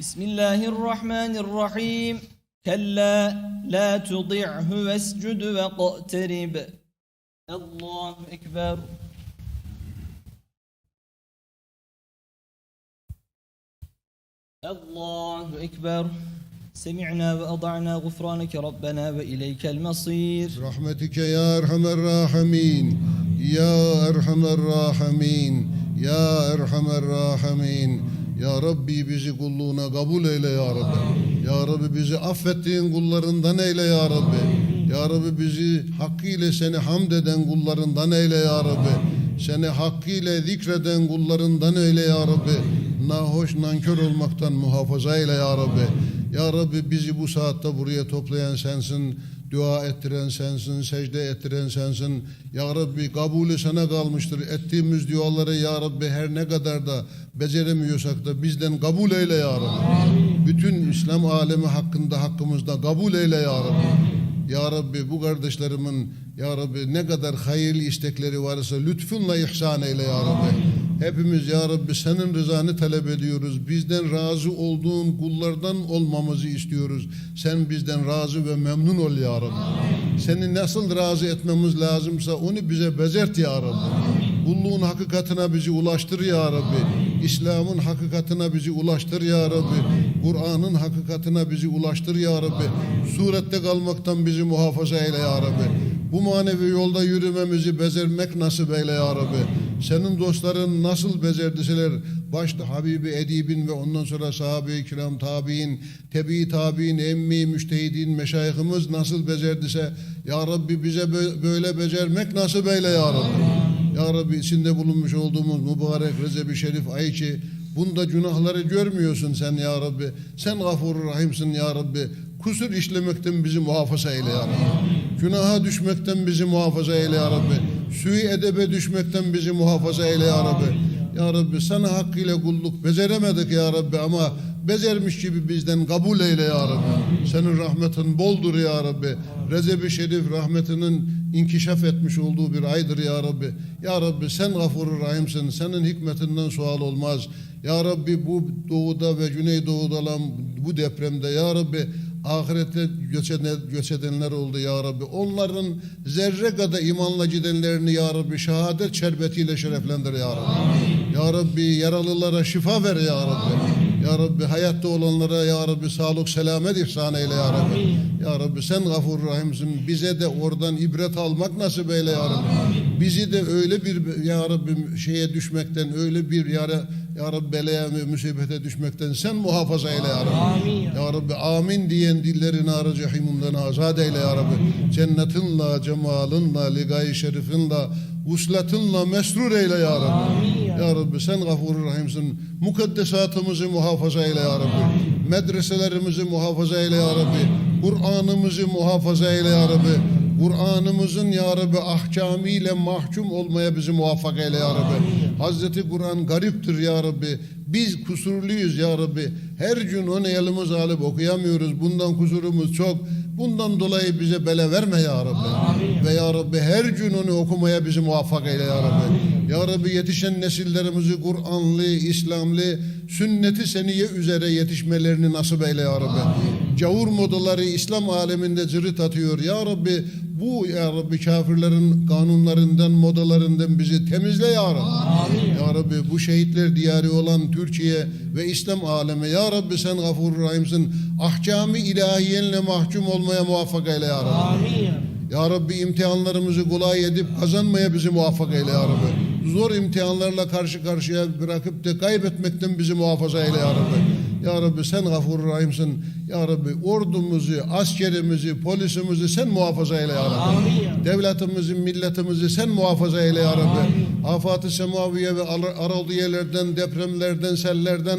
بسم الله الرحمن الرحيم. كلا لا تطعه واسجد واقترب. الله أكبر. الله أكبر. سمعنا وأضعنا غفرانك ربنا وإليك المصير. برحمتك يا أرحم الراحمين. يا أرحم الراحمين. يا أرحم الراحمين. Ya Rabbi bizi kulluğuna kabul eyle ya Rabbi. Ya Rabbi bizi affettiğin kullarından eyle ya Rabbi. Ya Rabbi bizi hakkıyla seni hamd eden kullarından eyle ya Rabbi. Seni hakkıyla zikreden kullarından eyle ya Rabbi. Nahoş nankör olmaktan muhafaza eyle ya Rabbi. Ya Rabbi bizi bu saatte buraya toplayan sensin. Dua ettiren sensin, secde ettiren sensin. Ya Rabbi kabulü sana kalmıştır. Ettiğimiz duaları Ya Rabbi her ne kadar da beceremiyorsak da bizden kabul eyle Ya Rabbi. Bütün İslam alemi hakkında hakkımızda kabul eyle Ya Rabbi. Ya Rabbi bu kardeşlerimin Ya Rabbi ne kadar hayırlı istekleri varsa lütfunla ihsan eyle Ya Rabbi. Hepimiz Ya Rabbi senin rızanı talep ediyoruz. Bizden razı olduğun kullardan olmamızı istiyoruz. Sen bizden razı ve memnun ol Ya Rabbi. Seni nasıl razı etmemiz lazımsa onu bize bezert Ya Rabbi. Kulluğun hakikatine bizi ulaştır Ya Rabbi. İslam'ın hakikatine bizi ulaştır Ya Rabbi. Kur'an'ın hakikatine bizi ulaştır Ya Rabbi. Surette kalmaktan bizi muhafaza eyle Ya Rabbi. Bu manevi yolda yürümemizi bezermek nasip eyle Ya Rabbi. Senin dostların nasıl becerdiseler başta Habibi Edib'in ve ondan sonra sahabe-i kiram tabi'in, tebi tabi'in, emmi, müştehidin, meşayihimiz nasıl becerdise Ya Rabbi bize bö- böyle becermek nasip eyle Ya Rabbi. Ya Rabbi içinde bulunmuş olduğumuz mübarek Recep-i Şerif ay ki bunda günahları görmüyorsun sen Ya Rabbi. Sen gafurur rahimsin Ya Rabbi. Kusur işlemekten bizi muhafaza eyle Ya Rabbi. Günaha düşmekten bizi muhafaza eyle Ya Rabbi. Sui edebe düşmekten bizi muhafaza eyle Ya Rabbi. Ya Rabbi sana hakkıyla kulluk beceremedik Ya Rabbi ama becermiş gibi bizden kabul eyle Ya Rabbi. Senin rahmetin boldur Ya Rabbi. Recep-i Şerif rahmetinin inkişaf etmiş olduğu bir aydır Ya Rabbi. Ya Rabbi sen gafurur rahimsin. Senin hikmetinden sual olmaz. Ya Rabbi bu doğuda ve güneydoğuda olan bu depremde Ya Rabbi ahirete göç, eden- göç edenler oldu ya Rabbi. Onların zerre kadar imanla gidenlerini ya Rabbi şehadet şerbetiyle şereflendir ya Rabbi. Ya Rabbi yaralılara şifa ver ya Rabbi. Ya Rabbi hayatta olanlara ya Rabbi sağlık selamet ihsan eyle ya Rabbi. Ya Rabbi sen gafur rahimsin. Bize de oradan ibret almak nasip eyle ya Rabbi. Bizi de öyle bir ya Rabbi şeye düşmekten öyle bir yara ya Rabbi belaya ve musibete düşmekten sen muhafaza eyle ya Rabbi. Ya Rabbi amin diyen dillerini arı cehimundan azad eyle ya Rabbi. Cennetinle, cemalınla, ligay şerifinle, vuslatınla mesrur eyle ya Rabbi. Ya Rabbi sen gafurur rahimsin. Mukaddesatımızı muhafaza eyle ya Rabbi. Medreselerimizi muhafaza eyle ya Rabbi. Kur'an'ımızı muhafaza eyle ya Rabbi. Kur'an'ımızın ya Rabbi ahkamıyla mahkum olmaya bizi muvaffak eyle ya Rabbi. Hazreti Kur'an gariptir ya Rabbi. Biz kusurluyuz ya Rabbi. Her gün onu elimiz alıp okuyamıyoruz. Bundan kusurumuz çok. Bundan dolayı bize bele verme ya Rabbi. Ve ya Rabbi her gün onu okumaya bizi muvaffak eyle ya Rabbi. Ya Rabbi yetişen nesillerimizi Kur'anlı, İslamlı, sünneti seniye üzere yetişmelerini nasip eyle ya Rabbi. Cavur modaları İslam aleminde cırıt atıyor. Ya Rabbi bu ya Rabbi kafirlerin kanunlarından, modalarından bizi temizle ya Rabbi. Ya Rabbi bu şehitler diyarı olan Türkiye ve İslam alemi ya Rabbi sen gafur rahimsin. Ahkami ilahiyenle mahkum olmaya muvaffak eyle ya Rabbi. Ya Rabbi imtihanlarımızı kolay edip kazanmaya bizi muvaffak eyle ya Rabbi. Zor imtihanlarla karşı karşıya bırakıp da kaybetmekten bizi muhafaza eyle ya Rabbi. Ya Rabbi sen gafur rahimsin. Ya Rabbi ordumuzu, askerimizi, polisimizi sen muhafaza eyle ya Rabbi. Devletimizi, milletimizi sen muhafaza eyle ya Rabbi. Afat-ı semaviye ve ar- araldiyelerden, depremlerden, sellerden,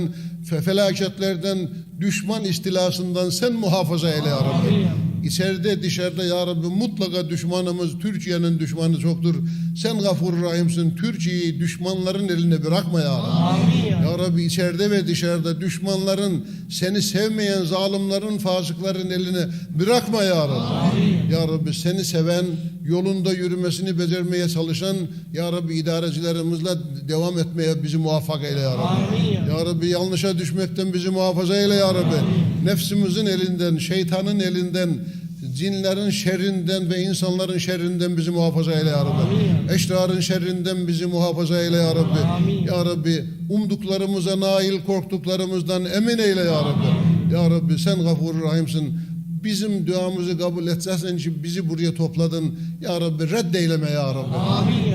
fe- felaketlerden, düşman istilasından sen muhafaza eyle ya Rabbi. İçeride dışarıda ya Rabbi mutlaka düşmanımız Türkiye'nin düşmanı çoktur. Sen gafur rahimsin. Türkiye'yi düşmanların eline bırakma ya Rabbi. Ya Rabbi içeride ve dışarıda düşmanların seni sevmeyen zalimlerin fasıkların eline bırakma ya Rabbi. Ya Rabbi seni seven yolunda yürümesini becermeye çalışan Ya Rabbi idarecilerimizle devam etmeye bizi muvaffak eyle Ya Rabbi. Ya Rabbi yanlışa düşmekten bizi muhafaza eyle Ya Rabbi. Nefsimizin elinden, şeytanın elinden, cinlerin şerrinden ve insanların şerrinden bizi muhafaza eyle ya Rabbi. Eşrarın şerrinden bizi muhafaza eyle ya Rabbi. Ya Rabbi umduklarımıza nail korktuklarımızdan emin eyle ya Rabbi. Ya Rabbi sen gafur rahimsin. Bizim duamızı kabul etsen için bizi buraya topladın. Ya Rabbi reddeyleme ya Rabbi.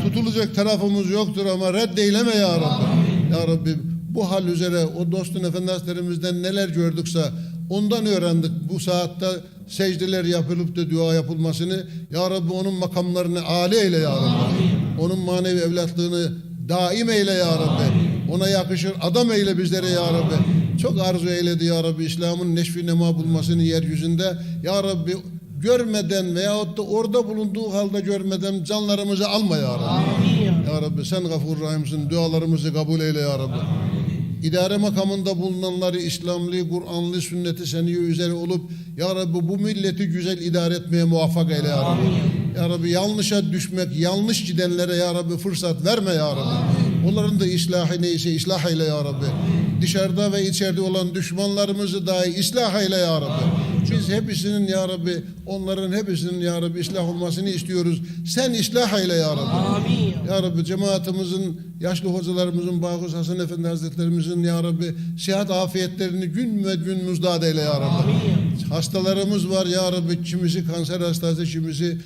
Tutulacak tarafımız yoktur ama reddeyleme ya Rabbi. Ya Rabbi bu hal üzere o dostun efendi hazretlerimizden neler gördükse ondan öğrendik bu saatte secdeler yapılıp da dua yapılmasını Ya Rabbi onun makamlarını âli eyle Ya Rabbi. Onun manevi evlatlığını daim eyle Ya Rabbi. Ona yakışır adam eyle bizlere Ya Rabbi. Çok arzu eyledi Ya Rabbi İslam'ın neşvi nema bulmasını yeryüzünde. Ya Rabbi görmeden veyahut da orada bulunduğu halde görmeden canlarımızı alma Ya Rabbi. Ya Rabbi sen gafur rahimsin. Dualarımızı kabul eyle Ya Rabbi. İdare makamında bulunanları İslamlı, Kur'anlı, sünneti seniye üzere olup Ya Rabbi bu milleti güzel idare etmeye muvaffak eyle Ya Rabbi. Ya Rabbi yanlışa düşmek, yanlış gidenlere Ya Rabbi fırsat verme Ya Rabbi. Onların da islahı neyse ıslah eyle Ya Rabbi. Dışarıda ve içeride olan düşmanlarımızı dahi ıslah eyle Ya Rabbi. Biz hepsinin Ya Rabbi, onların hepsinin Ya Rabbi ıslah olmasını istiyoruz. Sen ıslah eyle Ya Rabbi. Ya Rabbi cemaatimizin, yaşlı hocalarımızın, Bağız Hasan Efendi Hazretlerimizin Ya Rabbi sıhhat afiyetlerini gün ve gün muzdat eyle Ya Rabbi. Hastalarımız var Ya Rabbi, kimisi kanser hastası, kimisi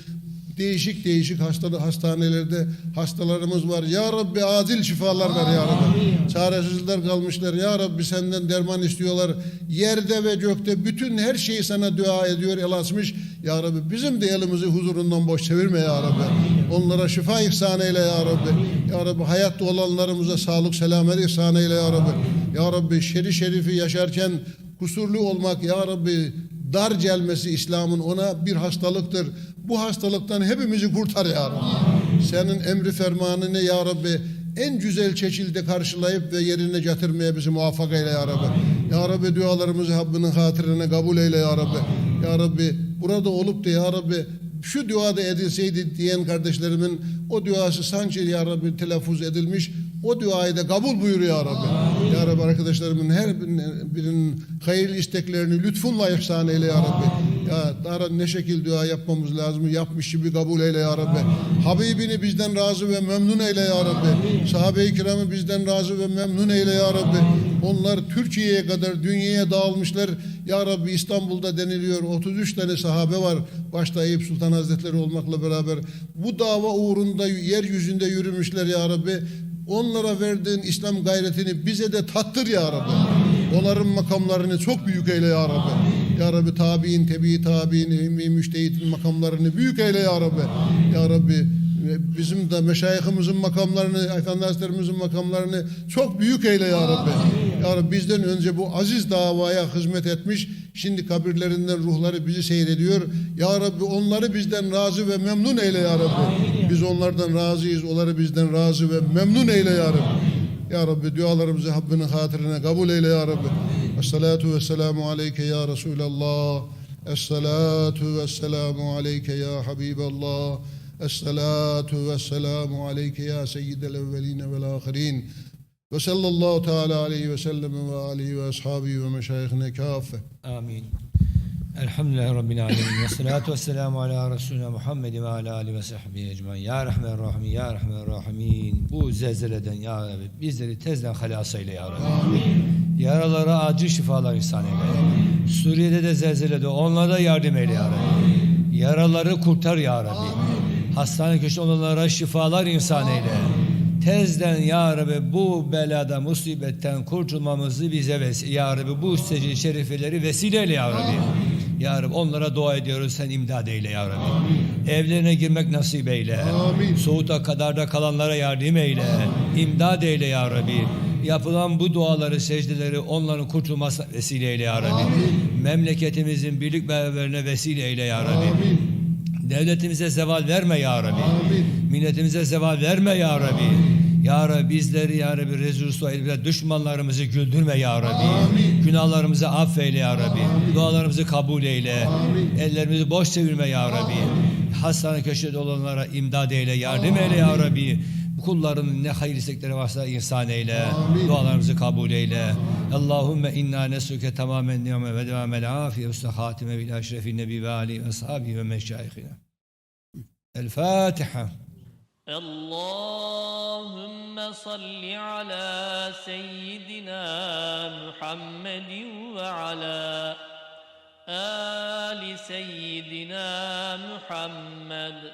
değişik değişik hasta, hastanelerde hastalarımız var. Ya Rabbi acil şifalar ver Ya Rabbi. Çaresizler kalmışlar. Ya Rabbi senden derman istiyorlar. Yerde ve gökte bütün her şeyi sana dua ediyor, el açmış. Ya Rabbi bizim de elimizi huzurundan boş çevirme Ya Rabbi. Onlara şifa ihsan eyle Ya Rabbi. Ya Rabbi hayatta olanlarımıza sağlık, selamet ihsan eyle Ya Rabbi. Ya Rabbi şeri şerifi yaşarken kusurlu olmak Ya Rabbi dar gelmesi İslam'ın ona bir hastalıktır. Bu hastalıktan hepimizi kurtar ya Rabbi. Senin emri fermanını ya Rabbi en güzel şekilde karşılayıp ve yerine getirmeye bizi muvaffak eyle ya Rabbi. Ya Rabbi dualarımızı Habbinin hatırına kabul eyle ya Rabbi. Ya Rabbi burada olup da ya Rabbi şu duada edilseydi diyen kardeşlerimin o duası sanki ya Rabbi telaffuz edilmiş. O duayı da kabul buyur ya Rabbi. Ya Rabbi arkadaşlarımın her birinin, hayırlı isteklerini lütfunla ihsan eyle ya Rabbi. Ya daha ne şekil dua yapmamız lazım yapmış gibi kabul eyle ya Rabbi. Habibini bizden razı ve memnun eyle ya Rabbi. Sahabe-i kiramı bizden razı ve memnun eyle ya Rabbi. Onlar Türkiye'ye kadar dünyaya dağılmışlar. Ya Rabbi İstanbul'da deniliyor 33 tane sahabe var. Başta Eyüp Sultan Hazretleri olmakla beraber. Bu dava uğrunda yeryüzünde yürümüşler ya Rabbi. Onlara verdiğin İslam gayretini bize de tattır ya Rabbi. Onların makamlarını çok büyük eyle ya Rabbi. Ya Rabbi tabi'in, tebi tabi'in, ümmi müştehitin makamlarını büyük eyle ya Rabbi. Ya Rabbi ve bizim de meşayihimizin makamlarını, Efendi Hazretlerimizin makamlarını çok büyük eyle ya Rabbi. Ya Rabbi bizden önce bu aziz davaya hizmet etmiş, şimdi kabirlerinden ruhları bizi seyrediyor. Ya Rabbi onları bizden razı ve memnun eyle ya Rabbi. Biz onlardan razıyız, onları bizden razı ve memnun eyle ya Rabbi. Ya Rabbi dualarımızı Habbinin hatırına kabul eyle ya Rabbi. Esselatu ve selamu aleyke ya Resulallah. Esselatu ve selamu aleyke ya Habiballah. Esselatu ve selamu aleyke ya seyyidel evveline vel ahirin. Ve sallallahu teala aleyhi ve sellem ve alihi ve ashabihi ve meşayihine kaffe. Amin. Elhamdülillahi Rabbil Alemin. Ve salatu ve selamu ala Resulüne Muhammed ve ala Ali ve sahbihi ecmain. Ya Rahman Rahim, Ya Rahman Rahimin. Bu zelzeleden Ya Rabbi bizleri tezden halas eyle Ya Rabbi. Yaralara acil şifalar ihsan eyle. Suriye'de de zelzelede onlara yardım eyle Ya Rabbi. Yaraları kurtar Ya Rabbi. Hastane köşede olanlara şifalar ihsan eyle. Tezden Ya Rabbi bu belada musibetten kurtulmamızı bize vesile. Ya Rabbi bu secde şerifeleri vesile eyle Ya Rabbi. Ya Rabbi onlara dua ediyoruz sen imdad eyle Ya Rabbi. Evlerine girmek nasip eyle. Amin. Soğukta kadarda kalanlara yardım eyle. İmdad eyle Ya Rabbi. Yapılan bu duaları, secdeleri onların kurtulmasına vesile eyle Ya Rabbi. Memleketimizin birlik beraberine vesile eyle Ya Rabbi. Devletimize zeval verme ya Rabbi. Milletimize zeval verme ya Rabbi. Ya Rabbi bizleri ya Rabbi rezil edip düşmanlarımızı güldürme ya Rabbi. Günahlarımızı affeyle ya Rabbi. Dualarımızı kabul eyle. Ellerimizi boş çevirme ya Rabbi. Hastane köşede olanlara imdad eyle, yardım eyle ya Rabbi. Bu kulların ne hayır istekleri varsa insan eyle. Amin. Dualarımızı kabul eyle. Allahümme inna nesuke tamamen niyame ve devamel afiye ve hatime bil eşrefi nebi ve ali ve ashabi ve meşayihina. El Fatiha. اللهم صل على سيدنا محمد وعلى آل سيدنا محمد